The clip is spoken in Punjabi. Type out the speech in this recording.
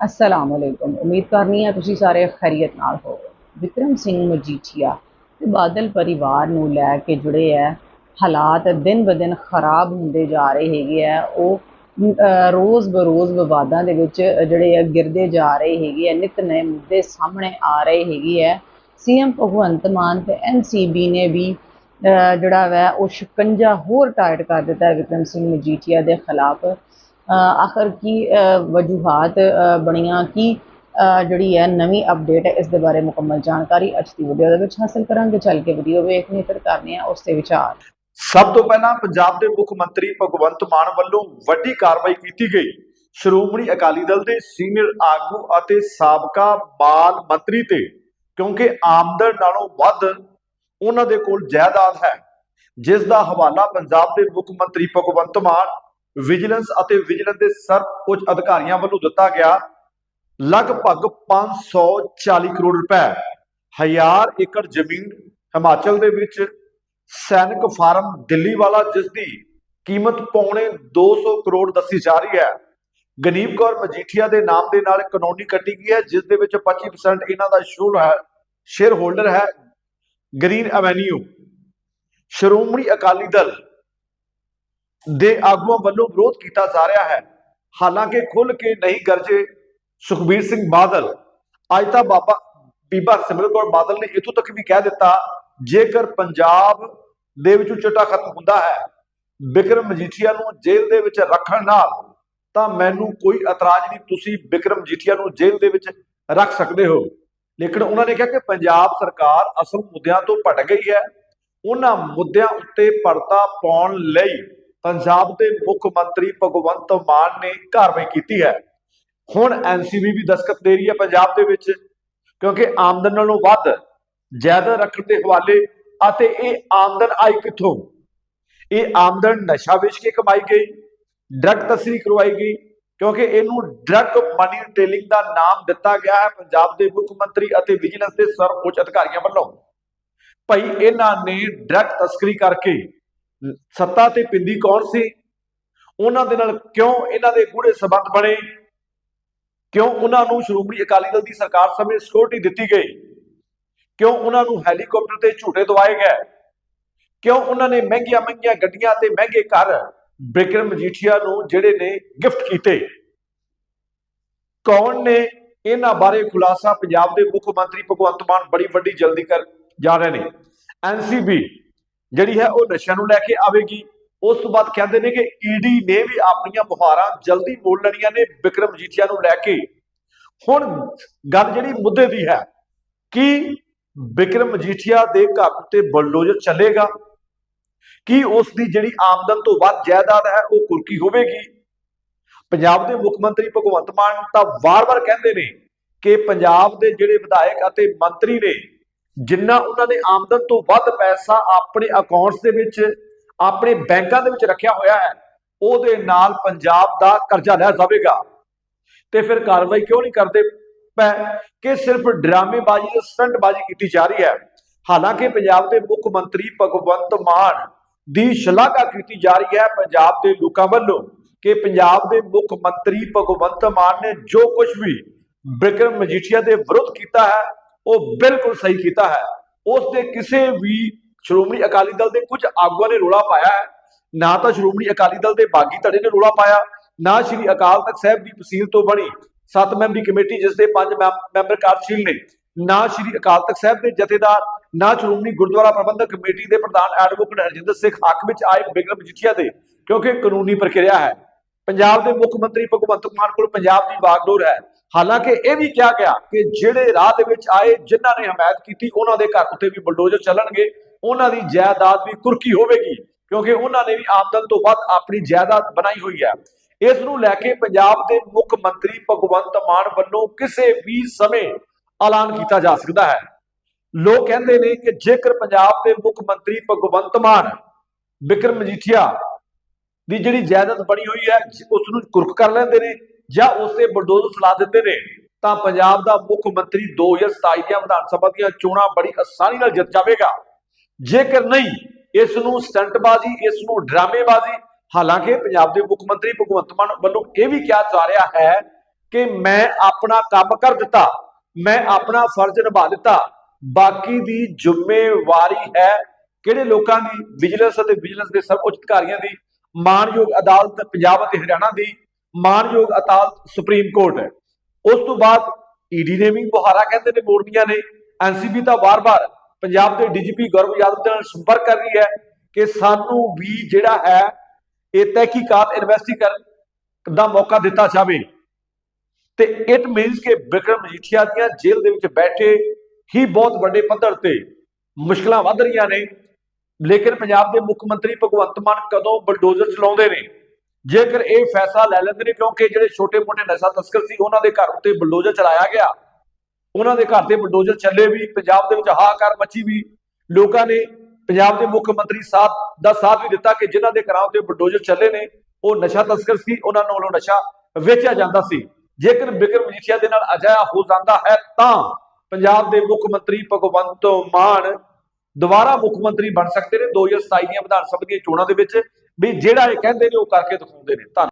ਅਸਲਾਮ ਅਲੈਕੁਮ ਉਮੀਦ ਕਰਨੀ ਹੈ ਤੁਸੀਂ ਸਾਰੇ ਖੈਰੀਅਤ ਨਾਲ ਹੋਵੋ ਵਿਕਰਮ ਸਿੰਘ ਮਜੀਠੀਆ ਤੇ ਬਾਦਲ ਪਰਿਵਾਰ ਨੂੰ ਲੈ ਕੇ ਜੁੜੇ ਹੈ ਹਾਲਾਤ ਦਿਨ ਬ ਦਿਨ ਖਰਾਬ ਹੁੰਦੇ ਜਾ ਰਹੇ ਹੈਗੇ ਆ। ਉਹ ਰੋਜ਼ ਬਰੋਜ਼ ਵਿਵਾਦਾਂ ਦੇ ਵਿੱਚ ਜਿਹੜੇ ਆ ਗਿਰਦੇ ਜਾ ਰਹੇ ਹੈਗੇ ਆ। ਨਿਤ ਨਵੇਂ ਮੁੱਦੇ ਸਾਹਮਣੇ ਆ ਰਹੇ ਹੈਗੇ ਆ। ਸੀਐਮ ਭਗਵੰਤ ਮਾਨ ਤੇ ਐਨਸੀਬੀ ਨੇ ਵੀ ਜਿਹੜਾ ਵੈ ਉਹ ਸ਼ਿਕੰਜਾ ਹੋਰ ਟਾਈਟ ਕਰ ਦਿੱਤਾ ਹੈ ਵਿਕਰਮ ਸਿੰਘ ਮਜੀਠੀਆ ਦੇ ਖਿਲਾਫ। ਆਖਰ ਕੀ ਵਜੂਹਾਤ ਬਣੀਆਂ ਕੀ ਜਿਹੜੀ ਹੈ ਨਵੀਂ ਅਪਡੇਟ ਹੈ, ਇਸ ਦੇ ਬਾਰੇ ਮੁਕੰਮਲ ਜਾਣਕਾਰੀ ਅੱਜ ਦੀ ਵੀਡੀਓ ਦੇ ਵਿੱਚ ਹਾਸਲ ਕਰਾਂਗੇ। ਚੱਲ ਕੇ ਵੀਡੀਓ ਵੇਖਣੀ ਫਿਰ ਕਰਨੀ ਆ ਉਸ ਤੇ ਵਿਚਾਰ। ਸਭ ਤੋਂ ਪਹਿਲਾਂ ਪੰਜਾਬ ਦੇ ਮੁੱਖ ਮੰਤਰੀ ਭਗਵੰਤ ਮਾਨ ਵੱਲੋਂ ਵੱਡੀ ਕਾਰਵਾਈ ਕੀਤੀ ਗਈ। ਸ਼੍ਰੋਮਣੀ ਅਕਾਲੀ ਦਲ ਦੇ ਸੀਨੀਅਰ ਆਗੂ ਅਤੇ ਸਾਬਕਾ ਬਾਲ ਮੰਤਰੀ ਤੇ, ਕਿਉਂਕਿ ਆਮਦਨ ਨਾਲੋਂ ਵੱਧ ਉਹਨਾਂ ਦੇ ਕੋਲ ਜਾਇਦਾਦ ਹੈ। ਜਿਸ ਦਾ ਹਵਾਲਾ ਪੰਜਾਬ ਦੇ ਮੁੱਖ ਮੰਤਰੀ ਭਗਵੰਤ ਮਾਨ ਵਿਜੀਲੈਂਸ ਅਤੇ ਵਿਜੀਲੈਂਸ ਦੇ ਸਰਵਉੱਚ ਅਧਿਕਾਰੀਆਂ ਵੱਲੋਂ ਦਿੱਤਾ ਗਿਆ ਲਗਭਗ 540 ਕਰੋੜ ਰੁਪਏ, ਹਜ਼ਾਰ ਏਕੜ ਜ਼ਮੀਨ ਹਿਮਾਚਲ ਦੇ ਵਿੱਚ ਸੈਨਿਕ ਫਾਰਮ ਦਿੱਲੀ ਵਾਲਾ ਜਿਸ ਦੀ ਕੀਮਤ ਪੌਣੇ 200 ਕਰੋੜ ਦੱਸੀ ਜਾ ਰਹੀ ਹੈ। ਗਨੀਬ ਕੌਰ ਮਜੀਠੀਆ ਦੇ ਨਾਮ ਦੇ ਨਾਲ ਕਾਨੂੰਨੀ ਕੱਟੀ ਗਈ ਹੈ, ਜਿਸ ਦੇ ਵਿੱਚ 25% ਇਹਨਾਂ ਦਾ ਸ਼ੂਲ ਹੈ ਸ਼ੇਅਰ ਹੋਲਡਰ ਹੈ ਗ੍ਰੀਨ ਐਵੇਨਿਊ ਸ਼੍ਰੋਮਣੀ ਅਕਾਲੀ ਦਲ ਦੇ ਆਗੂਆਂ ਵੱਲੋਂ ਵਿਰੋਧ ਕੀਤਾ ਜਾ ਰਿਹਾ ਹੈ। ਹਾਲਾਂਕਿ ਖੁੱਲ ਕੇ ਨਹੀਂ ਗਰਜੇ ਸੁਖਬੀਰ ਸਿੰਘ ਬਾਦਲ। ਅੱਜ ਤਾਂ ਬਾਬਾ ਬੀਬਾ ਸਿਮਰਨ ਕੌਰ ਬਾਦਲ ਨੇ ਇਥੋਂ ਤੱਕ ਵੀ ਕਹਿ ਦਿੱਤਾ, ਜੇਕਰ ਪੰਜਾਬ ਦੇ ਵਿੱਚੋਂ ਚਿੱਟਾ ਖਤਮ ਹੁੰਦਾ ਹੈ ਵਿਕਰਮ ਮਜੀਠੀਆ ਨੂੰ ਜੇਲ੍ਹ ਦੇ ਵਿੱਚ ਰੱਖਣ ਨਾਲ, ਤਾਂ ਮੈਨੂੰ ਕੋਈ ਇਤਰਾਜ਼ ਨਹੀਂ, ਤੁਸੀਂ ਵਿਕਰਮ ਮਜੀਠੀਆ ਨੂੰ ਜੇਲ੍ਹ ਦੇ ਵਿੱਚ ਰੱਖ ਸਕਦੇ ਹੋ। ਲੇਕਿਨ ਉਹਨਾਂ ਨੇ ਕਿਹਾ ਕਿ ਪੰਜਾਬ ਸਰਕਾਰ ਅਸਲ ਮੁੱਦਿਆਂ ਤੋਂ ਭਟ ਗਈ ਹੈ। ਉਹਨਾਂ ਮੁੱਦਿਆਂ ਉੱਤੇ ਪਰਦਾ ਪਾਉਣ ਲਈ ਪੰਜਾਬ ਦੇ ਮੁੱਖ ਮੰਤਰੀ ਭਗਵੰਤ ਮਾਨ ਨੇ ਕਾਰਵਾਈ ਕੀਤੀ ਹੈ। ਹੁਣ ਐਨਸੀਬੀ ਵੀ ਦਸਖਤ ਦੇ ਰਹੀ ਹੈ ਪੰਜਾਬ ਦੇ ਵਿੱਚ, ਕਿਉਂਕਿ ਆਮਦਨ ਨਾਲੋਂ ਵੱਧ ਜਾਇਦਾਦ ਰੱਖਣ ਦੇ ਹਵਾਲੇ ਅਤੇ ਇਹ ਆਮਦਨ ਆਈ ਕਿੱਥੋਂ? ਇਹ ਆਮਦਨ ਨਸ਼ਾ ਵੇਚ ਕੇ ਕਮਾਈ ਗਈ, ਡਰਗ ਤਸਰੀ ਕਰਵਾਈ ਗਈ, ਕਿਉਂਕਿ ਇਹਨੂੰ ਡਰਗ ਮਨੀ ਟੇਲਿੰਗ ਦਾ ਨਾਮ ਦਿੱਤਾ ਗਿਆ ਹੈ ਪੰਜਾਬ ਦੇ ਮੁੱਖ ਮੰਤਰੀ ਅਤੇ ਵਿਜੀਲੈਂਸ ਦੇ ਸਰਵਉੱਚ ਅਧਿਕਾਰੀਆਂ ਵੱਲੋਂ। ਭਾਈ ਇਹਨਾਂ ਨੇ ਡਰਗ ਤਸਕਰੀ ਕਰਕੇ ਸੱਤਾ ਤੇ ਪਿੰਦੀ ਕੌਣ ਸੀ? ਉਹਨਾਂ ਦੇ ਨਾਲ ਕਿਉਂ ਇਹਨਾਂ ਦੇ ਗੂੜੇ ਸਬੰਧ ਬਣੇ? ਕਿਉਂ ਉਹਨਾਂ ਨੂੰ ਸ਼੍ਰੋਮਣੀ ਅਕਾਲੀ ਦਲ ਦੀ ਸਰਕਾਰ ਸਮੇਂ ਸਿਕਿਉਰਿਟੀ ਦਿੱਤੀ ਗਈ? ਕਿਉਂ ਉਹਨਾਂ ਨੂੰ ਹੈਲੀਕਾਪਟਰ ਤੇ ਝੂਟੇ ਦਵਾਏ ਗਏ? ਕਿਉਂ ਉਹਨਾਂ ਨੇ ਮਹਿੰਗੀਆਂ ਮਹਿੰਗੀਆਂ ਗੱਡੀਆਂ ਤੇ ਮਹਿੰਗੇ ਘਰ ਬਿਕਰਮ ਮਜੀਠੀਆ ਨੂੰ ਜਿਹੜੇ ਨੇ ਗਿਫਟ ਕੀਤੇ? ਕੌਣ ਨੇ ਇਹਨਾਂ ਬਾਰੇ ਖੁਲਾਸਾ ਪੰਜਾਬ ਦੇ ਮੁੱਖ ਮੰਤਰੀ ਭਗਵੰਤ ਮਾਨ ਬੜੀ ਵੱਡੀ ਜਲਦੀ ਕਰ ਜਾ ਰਹੇ ਨੇ? ਐਨਸੀਬੀ ਜਿਹੜੀ ਹੈ ਉਹ ਨਸ਼ਿਆਂ ਨੂੰ ਲੈ ਕੇ ਆਵੇਗੀ। ਉਸ ਤੋਂ ਬਾਅਦ ਕਹਿੰਦੇ ਨੇ ਕਿ ਈਡੀ ਨੇ ਵੀ ਆਪਣੀਆਂ ਮੁਹਾਰਾਂ ਜਲਦੀ ਮੋੜ ਲੈਣੀਆਂ ਨੇ ਵਿਕਰਮ ਮਜੀਠੀਆ ਨੂੰ ਲੈ ਕੇ। ਹੁਣ ਗੱਲ ਜਿਹੜੀ ਮੁੱਦੇ ਦੀ ਹੈ ਕਿ ਵਿਕਰਮ ਮਜੀਠੀਆ ਦੇ ਘਰ ਉੱਤੇ ਬਲਡੋਜ਼ਰ ਚੱਲੇਗਾ, ਕੀ ਉਸ ਦੀ ਜਿਹੜੀ ਆਮਦਨ ਤੋਂ ਵੱਧ ਜਾਇਦਾਦ ਹੈ ਉਹ ਕੁਰਕੀ ਹੋਵੇਗੀ। ਪੰਜਾਬ ਦੇ ਮੁੱਖ ਮੰਤਰੀ ਭਗਵੰਤ ਮਾਨ ਤਾਂ ਵਾਰ-ਵਾਰ ਕਹਿੰਦੇ ਨੇ ਕਿ ਪੰਜਾਬ ਦੇ ਜਿਹੜੇ ਵਿਧਾਇਕ ਅਤੇ ਮੰਤਰੀ ਨੇ ਜਿੰਨਾ ਉਹਨਾਂ ਨੇ ਆਮਦਨ ਤੋਂ ਵੱਧ ਪੈਸਾ ਆਪਣੇ ਅਕਾਊਂਟਸ ਦੇ ਵਿੱਚ, ਆਪਣੇ ਬੈਂਕਾਂ ਦੇ ਵਿੱਚ ਰੱਖਿਆ ਹੋਇਆ ਹੈ, ਉਹਦੇ ਨਾਲ ਪੰਜਾਬ ਦਾ ਕਰਜ਼ਾ ਲਿਆ ਜਾਵੇਗਾ। ਤੇ ਫਿਰ ਕਾਰਵਾਈ ਕਿਉਂ ਨਹੀਂ ਕਰਦੇ? ਪੈ ਕਿ ਸਿਰਫ ਡਰਾਮੇਬਾਜ਼ੀ ਤੇ ਸਟੰਟਬਾਜ਼ੀ ਕੀਤੀ ਜਾ ਰਹੀ ਹੈ। ਹਾਲਾਂਕਿ ਪੰਜਾਬ ਦੇ ਮੁੱਖ ਮੰਤਰੀ ਭਗਵੰਤ ਮਾਨ ਦੀ ਸ਼ਲਾਘਾ ਕੀਤੀ ਜਾ ਰਹੀ ਹੈ ਪੰਜਾਬ ਦੇ ਲੋਕਾਂ ਵੱਲੋਂ ਕਿ ਪੰਜਾਬ ਦੇ ਮੁੱਖ ਮੰਤਰੀ ਭਗਵੰਤ ਮਾਨ ਨੇ ਜੋ ਕੁਝ ਵੀ ਬਿਕਰਮ ਮਜੀਠੀਆ ਦੇ ਵਿਰੁੱਧ ਕੀਤਾ ਹੈ ਉਹ ਬਿਲਕੁਲ ਸਹੀ ਕੀਤਾ ਹੈ। ਉਸ ਦੇ ਕਿਸੇ ਵੀ ਸ਼੍ਰੋਮਣੀ ਅਕਾਲੀ ਦਲ ਦੇ ਕੁਝ ਆਗੂਆਂ ਨੇ ਰੋਲਾ ਪਾਇਆ ਹੈ। ਨਾ ਤਾਂ ਸ਼੍ਰੋਮਣੀ ਅਕਾਲੀ ਦਲ ਦੇ ਬਾਗੀ ਧੜੇ ਨੇ ਰੋਲਾ ਪਾਇਆ, ਨਾ ਸ਼੍ਰੀ ਅਕਾਲ ਤਖਤ ਸਾਹਿਬ ਦੀ ਤਹਿਸੀਲ ਤੋਂ ਬਣੀ ਸੱਤ ਮੈਂਬਰੀ ਕਮੇਟੀ, ਜਿਸ ਦੇ ਪੰਜ ਮੈਂਬ- ਮੈਂਬਰ ਕਾਰਜਸ਼ੀਲ ਨੇ। ਨਾ ਸ਼੍ਰੀ ਅਕਾਲ ਤਖਤ ਸਾਹਿਬ ਦੇ ਜਥੇਦਾਰ, ਨਾ ਸ਼੍ਰੋਮਣੀ ਗੁਰਦੁਆਰਾ ਪ੍ਰਬੰਧਕ ਕਮੇਟੀ ਦੇ ਪ੍ਰਧਾਨ ਐਡਵੋਕੇਟ ਹਰਜਿੰਦਰ ਸਿੰਘ ਹੱਕ ਵਿੱਚ ਆਏ ਬਿਕਰਮ ਮਜੀਠੀਆ ਦੇ, ਕਿਉਂਕਿ ਕਾਨੂੰਨੀ ਪ੍ਰਕਿਰਿਆ ਹੈ। ਪੰਜਾਬ ਦੇ ਮੁੱਖ ਮੰਤਰੀ ਭਗਵੰਤ ਮਾਨ ਕੋਲ ਪੰਜਾਬ ਦੀ ਵਾਗਡੋਰ ਹੈ। ਹਾਲਾਂਕਿ ਇਹ ਵੀ ਕਿਹਾ ਗਿਆ ਕਿ ਜਿਹੜੇ ਰਾਹ ਦੇ ਵਿੱਚ ਆਏ, ਜਿਨ੍ਹਾਂ ਨੇ ਹਮਾਇਤ ਕੀਤੀ, ਉਹਨਾਂ ਦੇ ਘਰ ਉੱਤੇ ਵੀ ਬਲਡੋਜ਼ਰ ਚੱਲਣਗੇ। ਉਹਨਾਂ ਦੀ ਜਾਇਦਾਦ ਵੀ ਕੁਰਕੀ ਹੋਵੇਗੀ, ਕਿਉਂਕਿ ਉਹਨਾਂ ਨੇ ਵੀ ਆਮਦਨ ਤੋਂ ਵੱਧ ਆਪਣੀ ਜਾਇਦਾਦ ਬਣਾਈ ਹੋਈ ਹੈ। ਇਸ ਨੂੰ ਲੈ ਕੇ ਪੰਜਾਬ ਦੇ ਮੁੱਖ ਮੰਤਰੀ ਭਗਵੰਤ ਮਾਨ ਵੱਲੋਂ ਕਿਸੇ ਵੀ ਸਮੇਂ ਐਲਾਨ ਕੀਤਾ ਜਾ ਸਕਦਾ ਹੈ। ਲੋਕ ਕਹਿੰਦੇ ਨੇ ਕਿ ਜੇਕਰ ਪੰਜਾਬ ਦੇ ਮੁੱਖ ਮੰਤਰੀ ਭਗਵੰਤ ਮਾਨ ਵਿਕਰਮ ਮਜੀਠੀਆ ਦੀ ਜਿਹੜੀ ਜਾਇਦਾਦ ਬਣੀ ਹੋਈ ਹੈ ਜ- ਉਸ ਨੂੰ ਕੁਰਕ ਕਰ ਲੈਂਦੇ ਨੇ। ਜਾਂ ਉਸ ਤੇ ਬਲਡੋਜ਼ਰ ਚਲਾ ਦਿੰਦੇ ਨੇ, ਤਾਂ ਪੰਜਾਬ ਦਾ ਮੁੱਖ ਮੰਤਰੀ 2027 ਦੀਆਂ ਵਿਧਾਨ ਸਭਾ ਦੀਆਂ ਚੋਣਾਂ ਬੜੀ ਆਸਾਨੀ ਨਾਲ ਜਿੱਤ ਜਾਵੇਗਾ। ਜੇਕਰ ਨਹੀਂ, ਇਸ ਨੂੰ ਸਟੰਟਬਾਜ਼ੀ, ਇਸ ਨੂੰ ਡਰਾਮੇਬਾਜ਼ੀ, ਹਾਲਾਂਕਿ ਪੰਜਾਬ ਦੇ ਮੁੱਖ ਮੰਤਰੀ ਭਗਵੰਤ ਮਾਨ ਵੱਲੋਂ ਇਹ ਵੀ ਕਿਹਾ ਜਾ ਰਿਹਾ ਹੈ ਕਿ ਮੈਂ ਆਪਣਾ ਕੰਮ ਕਰ ਦਿੱਤਾ, ਮੈਂ ਆਪਣਾ ਫਰਜ਼ ਨਿਭਾ ਦਿੱਤਾ ਬਾਕੀ ਦੀ ਜ਼ਿੰਮੇਵਾਰੀ ਹੈ ਕਿਹੜੇ ਲੋਕਾਂ ਦੀ, ਵਿਜੀਲੈਂਸ ਅਤੇ ਵਿਜੀਲੈਂਸ ਦੇ ਸਰਵਉੱਚ ਅਧਿਕਾਰੀਆਂ ਦੀ, ਮਾਨਯੋਗ ਅਦਾਲਤ ਪੰਜਾਬ ਅਤੇ ਹਰਿਆਣਾ ਦੀ ਮਾਨਯੋਗ ਅਦਾਲਤ ਸੁਪਰੀਮ ਕੋਰਟ ਹੈ। ਉਸ ਤੋਂ ਬਾਅਦ ਈਡੀ ਨੇ ਵੀ ਬੁਹਾਰਾ ਕਹਿੰਦੇ ਨੇ ਮੋੜਨੀਆਂ ਨੇ। ਐਨਸੀਬੀ ਤਾਂ ਵਾਰ-ਵਾਰ ਪੰਜਾਬ ਦੇ ਡੀਜੀਪੀ ਗੌਰਵ ਯਾਦਵ ਦੇ ਨਾਲ ਸੰਪਰਕ ਕਰ ਰਹੀ ਹੈ ਕਿ ਸਾਨੂੰ ਵੀ ਜਿਹੜਾ ਹੈ, ਇਹ ਤਹਿਕੀਕਾਤ ਇਨਵੈਸਟੀਗੇਸ਼ਨ ਦਾ ਮੌਕਾ ਦਿੱਤਾ ਜਾਵੇ। ਤੇ ਇਟ ਮੀਨਸ ਕਿ ਬਿਕਰਮ ਮਜੀਠੀਆ ਦੀਆਂ ਜੇਲ੍ਹ ਦੇ ਵਿੱਚ ਬੈਠੇ ਹੀ ਬਹੁਤ ਵੱਡੇ ਪੱਧਰ ਤੇ ਮੁਸ਼ਕਲਾਂ ਵੱਧ ਰਹੀਆਂ ਨੇ। ਲੇਕਿਨ ਪੰਜਾਬ ਦੇ ਮੁੱਖ ਮੰਤਰੀ ਭਗਵੰਤ ਮਾਨ ਕਦੋਂ ਬਲਡੋਜ਼ਰ ਚਲਾਉਂਦੇ ਨੇ? ਜੇਕਰ ਇਹ ਫੈਸਲਾ ਲੈ ਲੈਂਦੇ ਨੇ, ਕਿਉਂਕਿ ਜਿਹੜੇ ਛੋਟੇ-ਮੋਟੇ ਨਸ਼ਾ ਤਸਕਰ ਸੀ, ਉਹਨਾਂ ਦੇ ਘਰ ਉੱਤੇ ਬਲਡੋਜ਼ਰ ਚਲਾਇਆ ਗਿਆ। ਉਹਨਾਂ ਦੇ ਘਰ ਤੇ ਬਲਡੋਜ਼ਰ ਚੱਲੇ ਵੀ, ਪੰਜਾਬ ਦੇ ਵਿੱਚ ਹਾਹਾਕਾਰ ਮੱਚੀ ਵੀ। ਲੋਕਾਂ ਨੇ ਪੰਜਾਬ ਦੇ ਮੁੱਖ ਮੰਤਰੀ ਸਾਥ ਦਾ ਸਾਥ ਵੀ ਦਿੱਤਾ ਕਿ ਜਿਨ੍ਹਾਂ ਦੇ ਘਰਾਂ ਉੱਤੇ ਬਲਡੋਜ਼ਰ ਚੱਲੇ ਨੇ, ਉਹ ਨਸ਼ਾ ਤਸਕਰ ਸੀ, ਉਹਨਾਂ ਨੂੰ ਨਸ਼ਾ ਵੇਚਿਆ ਜਾਂਦਾ ਸੀ। ਜੇਕਰ ਬਿਕਰਮ ਮਜੀਠੀਆ ਦੇ ਨਾਲ ਅਜਿਹਾ ਹੋ ਜਾਂਦਾ ਹੈ, ਤਾਂ ਪੰਜਾਬ ਦੇ ਮੁੱਖ ਮੰਤਰੀ ਭਗਵੰਤ ਮਾਨ ਦੁਬਾਰਾ ਮੁੱਖ ਮੰਤਰੀ ਬਣ ਸਕਦੇ ਨੇ। 2027 ਦੀਆਂ ਵਿਧਾਨ ਸਭਾ ਦੀਆਂ ਚੋਣਾਂ ਦੇ ਵਿੱਚ ਵੀ ਜਿਹੜਾ ਇਹ ਕਹਿੰਦੇ ਨੇ ਉਹ ਕਰਕੇ ਦਿਖਾਉਂਦੇ ਨੇ। ਧੰਨਵਾਦ।